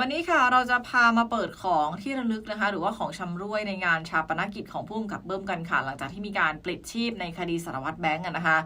วันนี้ค่ะเราจะพามาเปิดของที่ระลึกนะคะ หรือว่าของชำร่วยในงานชาปนกิจของผู้กำกับเบิ้มกันค่ะ หลังจากที่มีการปลิดชีพในคดีสารวัตรแบงก์นะคะ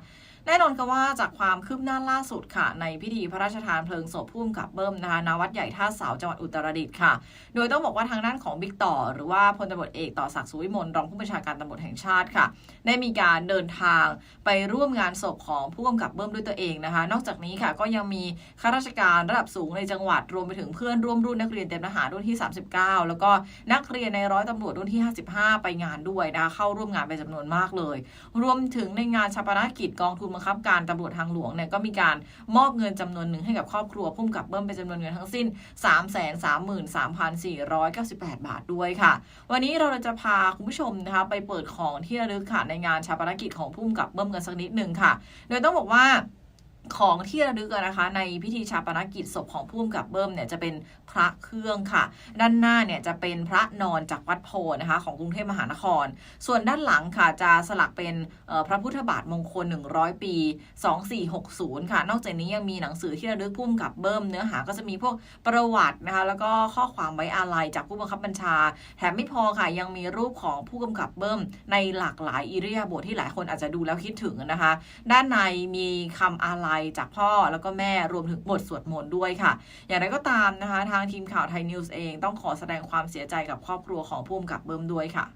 แน่นอนค่ะว่าจากความคืบหน้าล่าสุดค่ะ ในพิธีพระราชทานเพลิงศพผู้กำกับเบิ้มนะคะณวัดใหญ่ท่าเสาจังหวัดอุตรดิตถ์ค่ะ โดยต้องบอกว่าทางด้านของบิ๊กต่อ หรือว่าพลตำรวจเอกต่อศักดิ์สุวิมลรองผู้บัญชาการตำรวจแห่งชาติค่ะ ได้มีการเดินทางไปร่วมงานศพของผู้กำกับเบิ้มด้วยตัวเองนะคะ นอกจากนี้ค่ะก็ยังมีข้าราชการระดับสูงในจังหวัดรวมไปถึงเพื่อนร่วมรุ่นนักเรียนเตรียมทหารรุ่นที่ 39 แล้วก็นักเรียนในร้อยตำรวจรุ่นที่ 55 ไปงานด้วยนะคะเข้าร่วมงานเป็นจำนวนมากเลย รวมถึงในงานชาปนกิจกองทุนบังคับการตำรวจทางหลวงเนี่ยก็มีการมอบเงินจำนวนหนึ่งให้กับครอบครัวพุ่มกับเบิ้มเป็นจำนวนเงินทั้งสิ้น 333,498 บาทด้วยค่ะ วันนี้เราจะพาคุณผู้ชมนะคะไปเปิดของที่ระลึกค่ะในงานชาปนกิจของพุ่มกับเบิ้มกันสักนิดหนึ่งค่ะ โดยต้องบอกว่า ของที่ระลึกนะคะ ในพิธีชาปนกิจศพของผู้กำกับเบิ้มเนี่ยจะเป็นพระเครื่องค่ะ ด้านหน้าเนี่ยจะเป็นพระนอนจากวัดโพนะคะ ของกรุงเทพมหานคร ส่วนด้านหลังค่ะจะสลักเป็นพระพุทธบาทมงคล 100 ปี 2460 ค่ะ นอกจากนี้ยังมีหนังสือที่ระลึกพุ่มกับเบิ้มเนื้อหาก็จะมีพวกประวัตินะคะ แล้วก็ข้อความไว้อาลัยจากผู้บังคับบัญชา แถมไม่พอค่ะยังมีรูปของผู้กำกับเบิ้มในหลากหลายอิริยาบถที่หลายคนอาจจะดูแล้วคิดถึงนะคะ ด้านในมีคำอาลัยจากพ่อแล้วก็แม่รวมถึงบทสวดมนต์ด้วยค่ะ อย่างไรก็ตามนะคะ ทางทีมข่าวไทยนิวส์เองต้องขอแสดงความเสียใจกับครอบครัวของผู้กำกับเบิ้มด้วยค่ะ